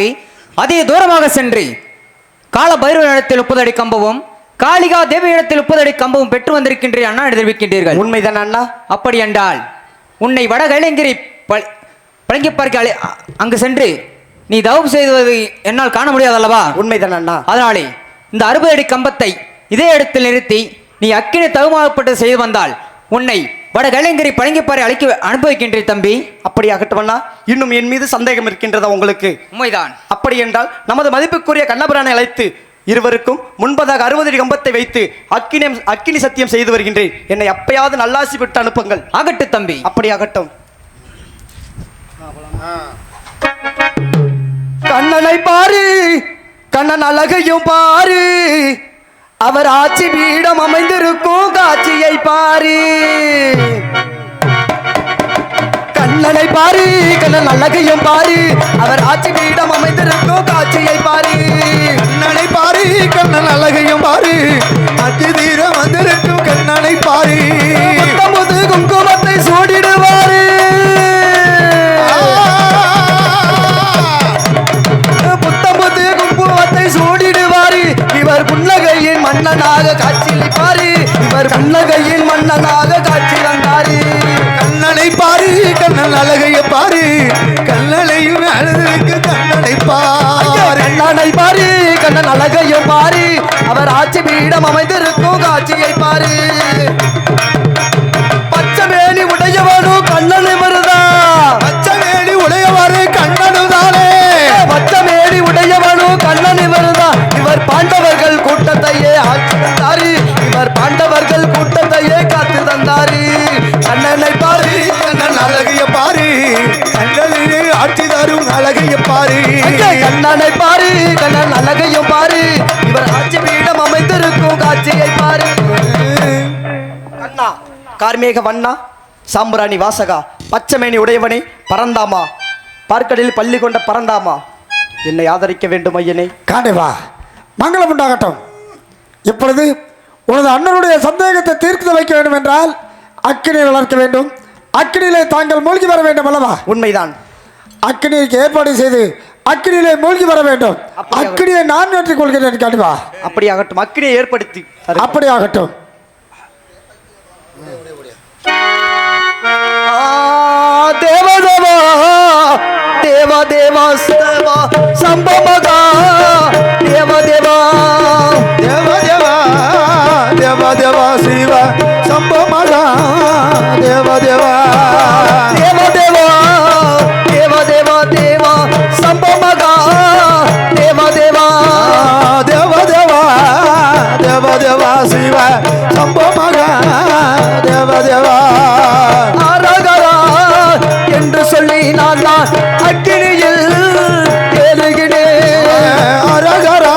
தாண்டி அதிக தூரமாக சென்று கால பைரவனிடத்தில் முப்பது அடி கம்பவும் காளிகா தேவியிடத்தில் முப்பது அடி கம்பவும் பெற்று வந்திருக்கின்றீர் அண்ணா தெரிவிக்கின்றீர்கள். உண்மைதான் அண்ணா? அப்படி என்றால் உன்னை வடகலைங்கிரி பழங்கி பார்க்க அங்கு சென்று நீ தவம் செய்வது என்னால் காண முடியாதல்லவா? உண்மைதான் அண்ணா. அதனாலே இந்த அறுபது அடி கம்பத்தை இதே இடத்தில் நிறுத்தி நீ அக்கினி தகுமாகப்பட்டு செய்து வந்தால் உன்னை வடகலைங்கிரி பழங்கிப்பாறை அழைக்க அனுபவிக்கின்றே தம்பி. அப்படியாகட்டும் அண்ணா இன்னும் என் மீது சந்தேகம் இருக்கின்றதா உங்களுக்கு? உண்மைதான். அப்படி என்றால் நமது மதிப்புக்குரிய கண்ணபுரானை அழைத்து இருவருக்கும் முன்பதாக அறுபது கம்பத்தை வைத்து அக்கினியம் அக்கினி சத்தியம் செய்து வருகின்றேன். என்னை அப்பயாவது நல்லாசி விட்டு அனுப்புங்கள். ஆகட்டு தம்பி. அப்படியாகட்டும் கண்ணனை பாரு கண்ணன் அழகையும் பாரு அவர் ஆட்சி பீடம் அமைந்திருக்கும் காட்சியை பாரு. கண்ணனை பாரு கண்ணன் அழகையும் பாரு. அவர் ஆட்சி பீடம் அமைந்திருக்கும் காட்சியை பாரு. கண்ணனை பாரு கண்ணன் அழகையும் பாரு. அதி தீரம் வந்திருக்கும் கண்ணனை பாரு. முத்தமுது குங்குமத்தை மன்னனாக காட்சியளிப்பாரு. இவர் புன்னகையின் மன்னனாக காட்சி தந்தாரு கண்ணனை பாரு கண்ணன் அழகைய பாரு. கண்ணனையும் அழுதுக்கு கண்ணனை பாரு. கண்ணனை பாரு கண்ணன் அழகையும் பாரு. அவர் ஆட்சி பீடம் அமைந்திருக்கும் காட்சியை பாரு. பச்சைமேனி உடையவனும் கண்ணனை கண்ணனை பாரு கண்ணன் அழகையும் பாரு. இவர் ஆட்சி பீடம் அமைந்திருக்கும் காட்சியை பாரு. கண்ணா கார்மேக வண்ணா சாம்பராணி வாசகா பச்சமேனி உடையவனே பரந்தாமா. பார்க்கடலில் பள்ளி கொண்ட பரந்தாமா. என்னை ஆதரிக்க வேண்டும் ஐயனே. காண்டேவா மங்களம் உண்டாகட்டும். இப்பொழுது உனது அண்ணனுடைய சந்தேகத்தை தீர்த்து வைக்க வேண்டும் என்றால் அக்கினியை வளர்க்க வேண்டும். அக்கினியிலே தாங்கள் மூழ்கி வர வேண்டும் அல்லவா? உண்மைதான். அக்கினிக்கு ஏற்பாடு செய்து அக்கினியிலே மூழ்கி வர வேண்டும்? அக்கினியை நான் ஏற்றுக் கொள்கிறேன் காண்டிவா அப்படியாகட்டும். அக்கினியை ஏற்படுத்தி. அப்படி ஆகட்டும் ஆ, தேவதேவா தேவ தேவா தேவா சம்பமகா தேவதேவா தேவ தேவா. தேவ தேவா சிவ சம்பமகா தேவ தேவா. தேவதேவா தேவதேவா சம்பமகா தேவ தேவா அரகரா என்று சொல்லி நான் தான் அக்கினியில் ஏறுகிறேன். அரகரா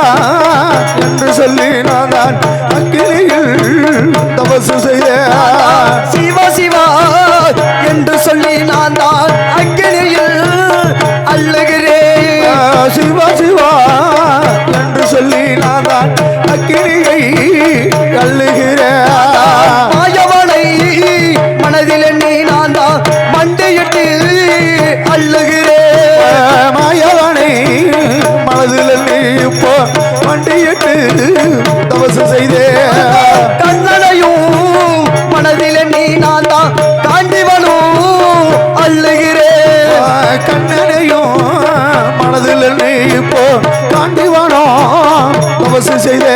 என்று சொல்லி நான் தான் அக்கினியில் தபசு செய்ய சிவ சிவா என்று சொல்லி நான் தான் அக்கினியில் அல்லுகிறேன் சிவா சிவா தபசு செய்தே. கண்ணனையும் மனதில் எண்ணி நான் தான். காண்டிவனும் அள்ளுகிறேன் கண்ணனையும் மனதில் நீ இப்போ தாண்டிவானோ தபசு செய்தே.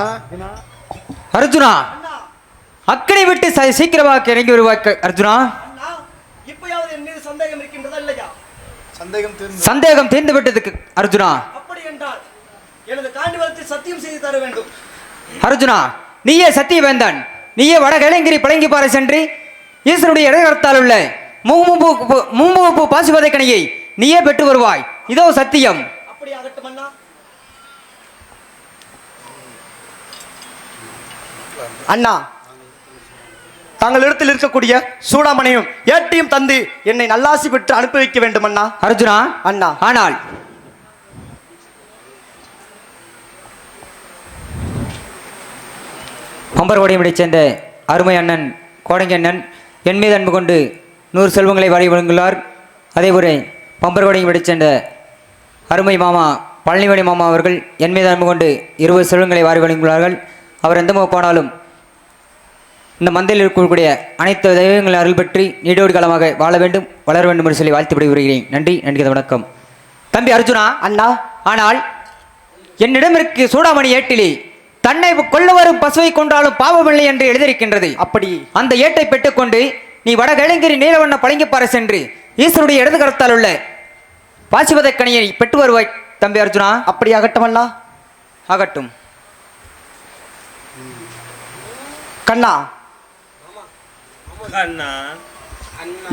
அர்ஜுனா? அர்ஜுனா? அக்கனை விட்டு சீக்கிரமாக இறங்கி வருவாய் அர்ஜுனா. சந்தேகம் தீர்ந்து விட்டதுக்கு அர்ஜுனா. அப்படி என்றால் எனது காண்டிவலத்தை சத்தியம் செய்து தர வேண்டும். அர்ஜுனா நீயே சத்தியவேந்தன். நீயே வடகிழங்கிரி பழங்கிப்பாறை சென்று ஈஸ்வருடைய இடகரத்தால் உள்ள மூமுப்பு மூமுப்பு பாசுபதை கணியை நீயே பெற்று வருவாய். இதோ சத்தியம். அப்படி அண்ணா தாங்கள் இடத்தில் இருக்கக்கூடிய சூடாமணியும் ஏட்டியும் தந்து என்னை நல்லாசி பெற்று அனுப்பி வைக்க வேண்டும் அண்ணா. அர்ஜுனா அண்ணா. ஆனால் பம்பர்கோடையமைச் சேர்ந்த அருமை அண்ணன் கோடங்கி அண்ணன் என் மீது அன்பு கொண்டு நூறு செல்வங்களை வாரி வழங்குகிறார் அதேபோல பம்பர்கோடையமைச் சேர்ந்த அருமை மாமா பழனிவழி மாமா அவர்கள் என் மீது அன்பு கொண்டு இருபது செல்வங்களை வாரி வழங்குகிறார்கள் அவர் எந்த முக போனாலும் இந்த மந்தையில் இருக்கக்கூடிய அனைத்து தெய்வங்களின் அருள் பெற்று நீடோடி காலமாக வாழ வேண்டும் வளர வேண்டும் என்று சொல்லி வாழ்த்து விடுகிறேன் நன்றி நன்றி வணக்கம். தம்பி அர்ஜுனா அண்ணா. ஆனால் என்னிடம் இருக்கு சூடாமணி ஏட்டிலே தன்னை கொல்ல வரும் பசுவை கொண்டாலும் பாவமில்லை என்று எழுதியிருக்கின்றது. அப்படி. அந்த ஏட்டை பெற்றுக்கொண்டு நீ வடகிழங்கிரி நீலவண்ண பழங்கிப்பாறை சென்று ஈஸ்வருடைய இடது கரத்தால் உள்ள பாசிவதக்கணியை பெற்று வருவாய் தம்பி அர்ஜுனா. அப்படி ஆகட்டும் அண்ணா. ஆகட்டும். கண்ணா.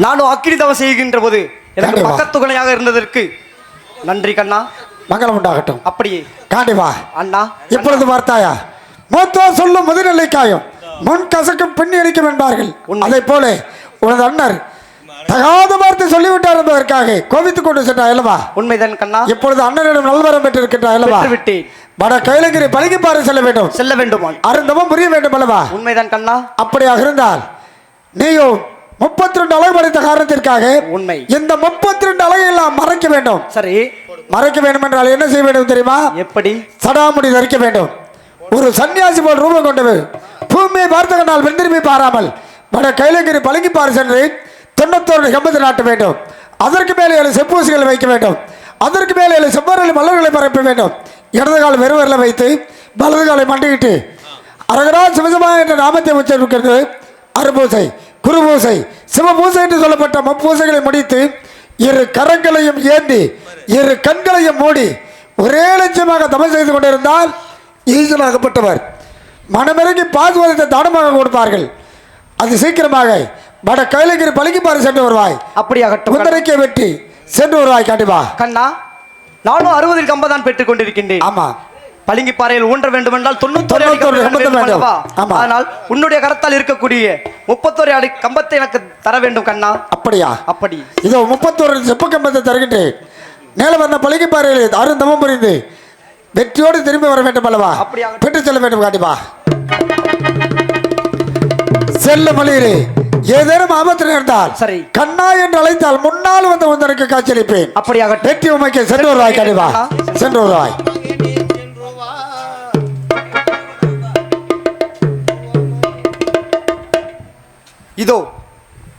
நானும் அக்கினி தவம் செய்கின்ற போது எனக்கு கண்டிப்பா. பக்கத்து துணையாக இருந்ததற்கு நன்றி கண்ணா. மங்களம் உண்டாகட்டும். அப்படியே. காண்டிவா அண்ணா. இப்பொழுது பார்த்தாயா? மூத்தோர் சொல்லும் முதுநிலை காயும் முன் கசக்கும் பின் இணைக்கும் என்பார்கள். அதை போல உனது அண்ணர் தகாத வார்த்தை சொல்லிவிட்டார் என்பதற்காக கோபித்துக் கொண்டு சென்றாய் அல்லவா? உண்மைதான் கண்ணா. இப்பொழுது அண்ணனிடம் நல்வரம் பெற்றிருக்கின்றாய் அல்லவா? பெற்றுவிட்டேன். வட கைலங்கிரி பழகிப்பாறை செல்ல வேண்டும். செல்ல வேண்டுமா அருந்தமும் புரிய வேண்டும் அல்லவா? உண்மைதான் கண்ணா. அப்படியாக இருந்தால் நீயும் முப்பத்தி ரெண்டு அழகு படைத்த காரணத்திற்காக உண்மை. இந்த முப்பத்தி ரெண்டு அழகை எல்லாம் மறைக்க வேண்டும். சரி. மறைக்க வேண்டும் என்றால் என்ன செய்ய வேண்டும் தெரியுமா? எப்படி? சடாமுடி தரிக்க வேண்டும். ஒரு சன்னியாசி போல் ரூபம் கொண்டவர் பூமியை பார்த்த கண்டால் வெந்திரும்பி பாராமல் வட கைலங்கிரி பழங்கிப்பாறு சென்று தொண்ணூத்தோரு கம்பத்தை நாட்ட வேண்டும். அதற்கு மேலே ஏழு செப்பூசிகள் வைக்க வேண்டும். அதற்கு மேலே ஏழு செவ்வரளி மலர்களை பரப்ப வேண்டும். இடது கால் வெறுவரில் வைத்து வலது காலை மண்டிக்கிட்டு அரகரா சிவசமா என்ற நாமத்தை உச்சரிக்கிறது. அருபூசை குருபூசை சிவபூசை என்று சொல்லப்பட்ட முப்பூசைகளை முடித்து இரு கரங்களையும் ஏந்தி இரு கண்களையும் மூடி ஒரே லட்சியமாக தபம் செய்து கொண்டிருந்தால் ஈசனாகப்பட்டவர் மனமிறங்கி பாசுவதத்தை தானமாக கொடுப்பார்கள். அது சீக்கிரமாக வட கைலகிரி பழகிப்பாறு சென்று வருவாய். அப்படி ஆகட்டும் கண்ணா. முந்தரைக்கே வெட்டி சென்று வருவாய் கண்டிப்பா. கண்ணா நானும் அறுபதில் கம்பதான் பெற்றுக் கொண்டிருக்கின்றேன். ஆமா. ஊன்ற தொண்ணூத்தொரு தொண்ணூத்தொரு கம்பம் கம்பம் வேண்டும். அல்லவா? ஆமா. ஆனால் உன்னுடைய கரத்தால் இருக்கக்கூடிய முப்பத்தொரு அடி கம்பத்தை எனக்கு தர வேண்டும் கண்ணா. அப்படியா? அப்படி. இதோ முப்பத்தோரு செப்பு கம்பத்தை தருகின்றேன். நேல வந்த பழகிப்பாறையில் அருந்தமும் புரிந்து வெற்றியோடு திரும்பி வர வேண்டும் அல்லவா? அப்படியாக. பெற்று செல்ல வேண்டும் கண்டிப்பா செல்ல மொழியிலே ஏதேனும் ஆபத்து நேர்ந்தால் சரி. கண்ணா என்று அழைத்தால் முன்னால் வந்து உந்தனுக்கு காட்சியளிப்பேன். அப்படியாக வெற்றி உமைக்கு சென்று வருவாய் கண்டிப்பா. சென்று வருவாய் இதோ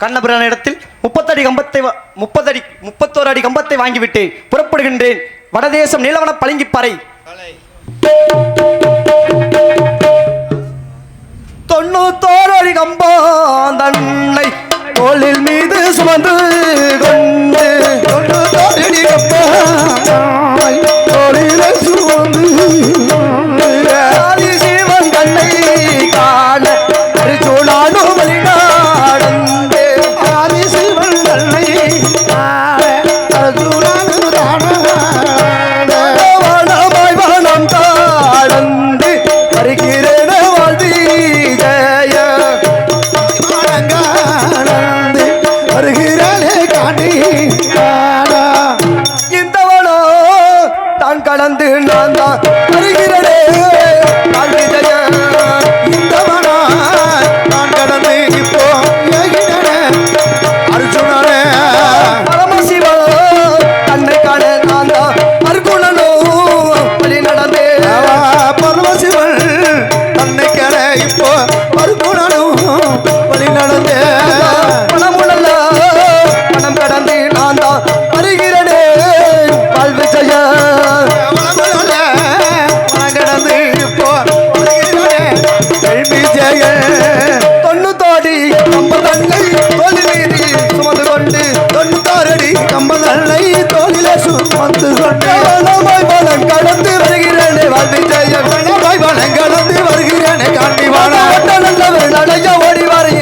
கண்ணபிரான இடத்தில் முப்பத்தடி கம்பத்தை முப்பத்தடி முப்பத்தோரு அடி கம்பத்தை வாங்கிவிட்டு புறப்படுகின்றேன். வடதேசம் நீலவன பளிங்கிப்பாறை. தொண்ணூத்தோரு அடி கம்பம் தோளில் மீது சுமந்து கொண்டு தான் கடந்து நான் தான் வருகிறனே வாழ்த்தி தொண்ணூத்தாடி கம்பதன்னை தொழிலீதி சுமந்து கொண்டு தொண்ணூத்தாரடி கம்பதன்னை தொழில சுமந்து கொண்டு. வனமாய் பலம் கடந்து வருகிறேனே வாழ்வை ஜெய வனமாய் பலம் கடந்து வருகிறேனே காண்டிவான ஒட்ட நல்லவர் நடைய ஓடிவாரை